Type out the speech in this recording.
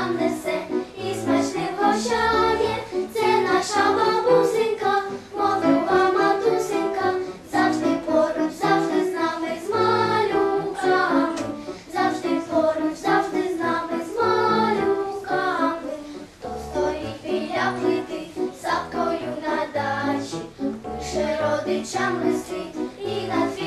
нам несе. І смачним гощає, це наша бабусенька, мовлюга матусенька, завжди поруч, завжди з нами з малюками, завжди поруч, завжди з нами з малюками, хто стоїть біля плити, сапкою на дачі, пише родичам листи і на